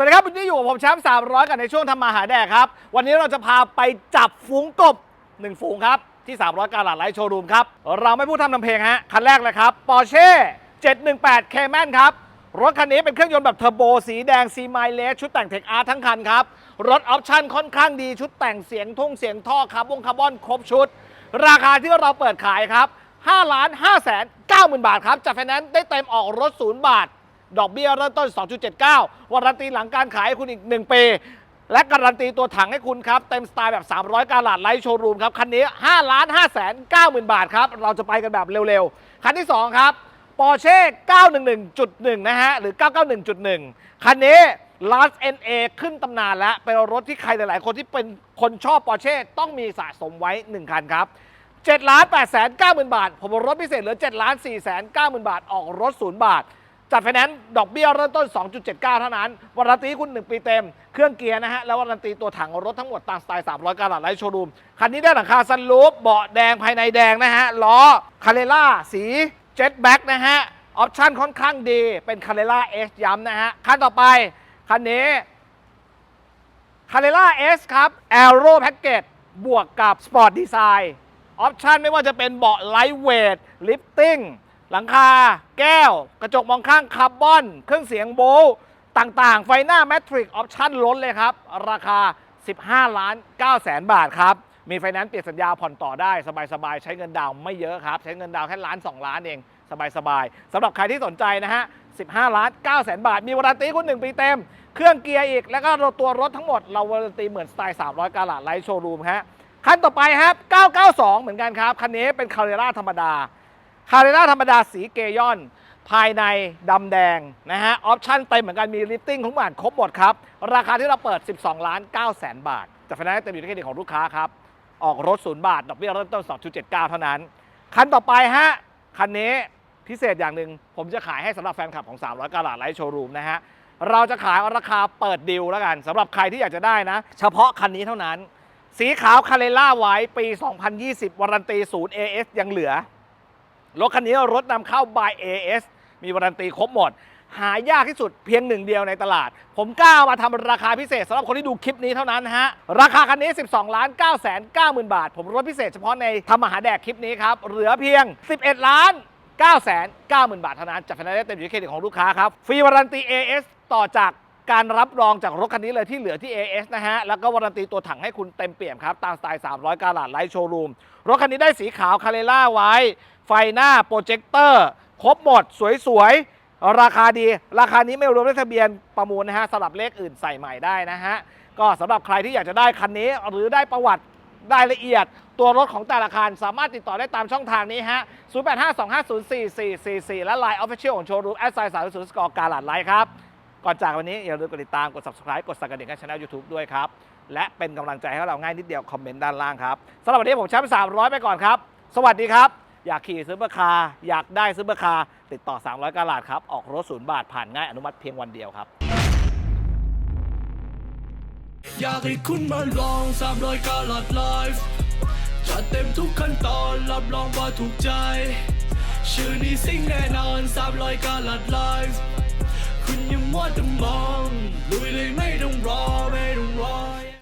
สวัสดีครับวันนี้อยู่กับผมแชมป์300กันในช่วงทำมาหาแดกครับ วันนี้เราจะพาไปจับฝูงกบ1ฝูงครับ ที่ 300 กาลาดไลท์โชว์รูมครับ เราไม่พูดทำทำเพลงฮะ คันแรกเลยครับ Porsche 718 Cayman ครับ รถคันนี้เป็นเครื่องยนต์แบบเทอร์โบสีแดงซีไมเลสชุดแต่งเทคอาร์ทั้งคันครับ รถออปชั่นค่อนข้างดีชุดแต่งเสียงทุ่งเสียงท่อคาร์บอนคาร์บอนครบชุด ราคาที่เราเปิดขายครับ5ล้าน5แสน9หมื่นบาทครับจัดไฟแนนซ์ได้เต็มออกรถศูนย์บาท ดอกเบี้ยเริ่มต้น 2.79วารันตีหลังการขายให้คุณอีก 1 ปี และการันตีตัวถังให้คุณครับ เต็มสไตล์แบบ 300 กาลาดไลท์โชว์รูมครับ คันนี้ 5 ล้าน5แสน9หมื่นบาทครับ เราจะไปกันแบบเร็วๆ คันที่ 2 ครับ Porsche 911.1 นะฮะ หรือ 991.1 คันนี้ Last NA ขึ้นตำนานแล้ว เป็นรถที่ใครหลาย ๆ คนที่เป็นคนชอบ Porsche ต้องมีสะสมไว้ 1 คันครับ7ล้าน8แสน9หมื่นบาท ผมเอารถพิเศษเหลือ7ล้าน4แสน9หมื่นบาท ออกรถศูนย์บาท จัดไฟแนนซ์ดอกเบี้ยเริ่มต้น 2.79 เท่านั้นวารันตีคุณ 1 ปีเต็ม เครื่องเกียร์นะฮะ แล้ววารันตีตัวถังรถทั้งหมดตามสไตล์ 300กาลัดไลท์โชว์รูม คันนี้ได้หลังคาซันรูฟเบาะแดงภายในแดงนะฮะ ล้อคาเรล่าสีเจ็ตแบ็กนะฮะ ออปชั่นค่อนข้างดี เป็นคาเรล่าเอสย้ำนะฮะ คันต่อไป คันนี้คาเรล่าเอสครับแอโร่แพ็กเกจบวกกับสปอร์ตดีไซน์ออปชันไม่ว่าจะเป็นเบาะไลท์เวทลิฟติ้ง หลังคา แก้ว กระจกมองข้างคาร์บอน เครื่องเสียงโบลต์ต่างๆ ไฟหน้าแมทริกออปชั่นล้นเลยครับ ราคา 15 ล้าน9แสนบาทครับ มีไฟแนนซ์เปลี่ยนสัญญาผ่อนต่อได้ สบายๆ ใช้เงินดาวน์ไม่เยอะครับ ใช้เงินดาวน์แค่ล้าน 2 ล้านเอง สบายๆสำหรับใครที่สนใจนะฮะ 15 ล้าน9แสนบาท มีวารันตีคุณ 1 ปีเต็ม เครื่องเกียร์อีก แล้วก็ตัวรถทั้งหมด เราวารันตีเหมือนสไตล์ 300 กาลาดไลท์โชว์รูมฮะคันต่อไปครับ 992 เหมือนกันครับ คันนี้เป็นคาเรล่าธรรมดา คาเรล่าธรรมดาสีเกยอน ภายในดำแดงนะฮะออปชั่นเต็มเหมือนกันมีลิฟติ้งทุกอย่างครบหมดครับ ราคาที่เราเปิด 12 ล้าน9แสนบาทแต่ไฟแนนซ์เต็มอยู่ที่เครดิตของลูกค้าครับ ออกรถศูนย์บาท ดอกเบี้ยเริ่มต้น 2.79 เท่านั้น คันต่อไปฮะ คันนี้พิเศษอย่างหนึ่งผมจะขายให้สำหรับแฟนคลับของ 300กาลาไลท์โชว์รูมนะฮะเราจะขายราคาเปิดดิวแล้วกันสำหรับใครที่อยากจะได้นะ เฉพาะคันนี้เท่านั้น สีขาวคาเรล่าไว้ปี 2020 วารันตีศูนย์ AS ยังเหลือ รถคันนี้รถนำเข้า by AS มีวารันตีครบหมด หายากที่สุดเพียงหนึ่งเดียวในตลาด ผมกล้ามาทำราคาพิเศษสำหรับคนที่ดูคลิปนี้เท่านั้นฮะ ราคาคันนี้ 12ล้าน9แสน9หมื่นบาท ผมลดพิเศษเฉพาะในทำมาหาแดกคลิปนี้ครับ เหลือเพียง 11 ล้าน9แสน9หมื่นบาทเท่านั้นจัดไฟแนนซ์ได้เต็มอยู่ที่เครดิตของลูกค้าครับ ฟรีวารันตี AS ต่อจาก การรับรองจากรถคันนี้เลยที่เหลือที่ AS นะฮะ แล้วก็วารันตีตัวถังให้คุณเต็มเปี่ยมครับ ตามสไตล์ 300 กาลาดไลท์โชว์รูม รถคันนี้ได้สีขาวคาเรล่าไว้ ไฟหน้าโปรเจคเตอร์ ครบหมด สวยๆ ราคาดี ราคานี้ไม่รวมเลขทะเบียนประมูลนะฮะสลับเลขอื่นใส่ใหม่ได้นะฮะ ก็สำหรับใครที่อยากจะได้คันนี้หรือได้ประวัติรายละเอียดตัวรถของแต่ละคันสามารถติดต่อได้ตามช่องทางนี้ฮะ 0852504444 และ Line Official ของโชว์รูมแอดไซน์สายศูนย์สกอร์การหลาดไลท์ครับ ก่อนจากวันนี้อย่าลืมกดติดตามกด subscribe กดสั่นกระดิ่งให้ช่อง YouTube ด้วยครับ และเป็นกำลังใจให้เราง่ายนิดเดียวคอมเมนต์ด้านล่างครับสำหรับวันนี้ผมแชมป์300 ไปก่อนครับ สวัสดีครับ อยากขี่ซื้อเบอร์คาร์อยากได้ซื้อเบอร์คาร์ติดต่อ 300กาลาดครับออกรถศูนย์บาทผ่านง่ายอนุมัติเพียงวันเดียวครับ อยากให้คุณมาลองสามรอยกาลัดไลฟ์จัดเต็มทุกขั้นตอนรับรองว่าถูกใจ ชื่อนี้สิ่งแน่นอนสามรอยกาลัดไลฟ์ คุณอยังมัวแต่มองลุยเลยไม่ต้องรอไม่ต้องรอ